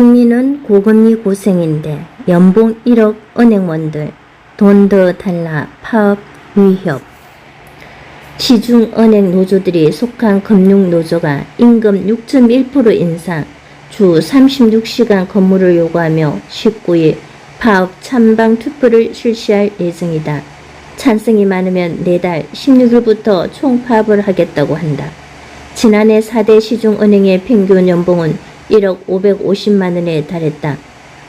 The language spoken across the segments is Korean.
국민은 고금리 고생인데 연봉 1억 은행원들 돈 더 달라 파업 위협 시중은행 노조들이 속한 금융노조가 임금 6.1% 인상 주 36시간 근무를 요구하며 19일 파업 찬방 투표를 실시할 예정이다. 찬성이 많으면 내달 16일부터 총파업을 하겠다고 한다. 지난해 4대 시중은행의 평균 연봉은 1억 550만 원에 달했다.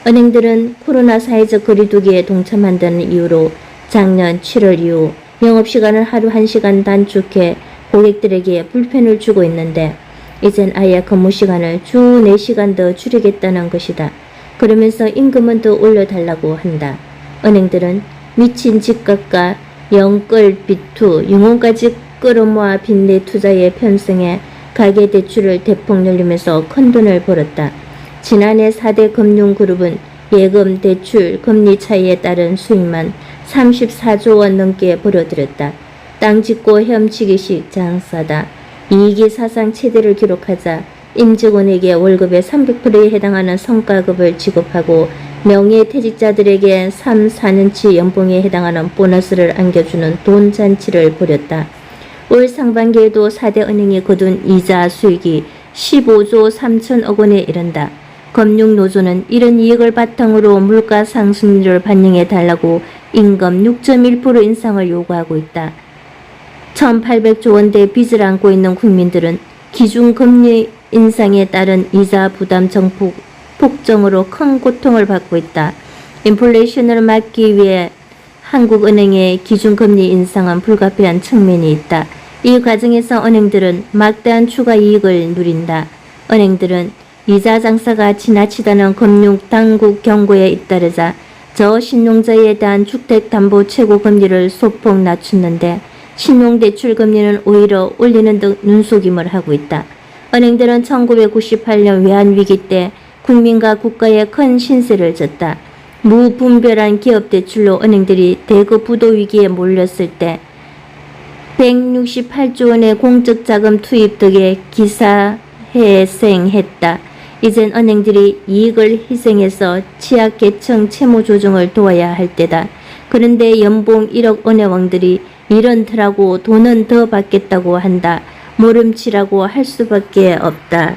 은행들은 코로나 사회적 거리두기에 동참한다는 이유로 작년 7월 이후 영업시간을 하루 1시간 단축해 고객들에게 불편을 주고 있는데 이젠 아예 근무시간을 주 4시간 더 줄이겠다는 것이다. 그러면서 임금은 더 올려달라고 한다. 은행들은 미친 집값과 영끌 비투, 융혼까지 끌어모아 빚내 투자에 편승해 가계 대출을 대폭 늘리면서 큰 돈을 벌었다. 지난해 4대 금융그룹은 예금, 대출, 금리 차이에 따른 수익만 34조 원 넘게 벌어들였다. 땅 짓고 헤엄치기식 장사다. 이익이 사상 최대를 기록하자 임직원에게 월급의 300%에 해당하는 성과급을 지급하고 명예퇴직자들에게 3, 4년치 연봉에 해당하는 보너스를 안겨주는 돈 잔치를 벌였다. 올 상반기에도 4대 은행이 거둔 이자 수익이 15조 3천억 원에 이른다. 금융노조는 이런 이익을 바탕으로 물가 상승률을 반영해 달라고 임금 6.1% 인상을 요구하고 있다. 1,800조 원대 빚을 안고 있는 국민들은 기준금리 인상에 따른 이자 부담 정폭 폭정으로 큰 고통을 받고 있다. 인플레이션을 막기 위해 한국은행의 기준금리 인상은 불가피한 측면이 있다. 이 과정에서 은행들은 막대한 추가 이익을 누린다. 은행들은 이자 장사가 지나치다는 금융당국 경고에 잇따르자 저신용자에 대한 주택담보 최고금리를 소폭 낮췄는데 신용대출금리는 오히려 올리는 등 눈속임을 하고 있다. 은행들은 1998년 외환위기 때 국민과 국가에 큰 신세를 졌다. 무분별한 기업 대출로 은행들이 대거 부도 위기에 몰렸을 때 168조 원의 공적 자금 투입 덕에 기사회생했다. 이젠 은행들이 이익을 희생해서 취약계층 채무 조정을 도와야 할 때다. 그런데 연봉 1억 은행왕들이 이런더라고 돈은 더 받겠다고 한다. 모름치라고 할 수밖에 없다.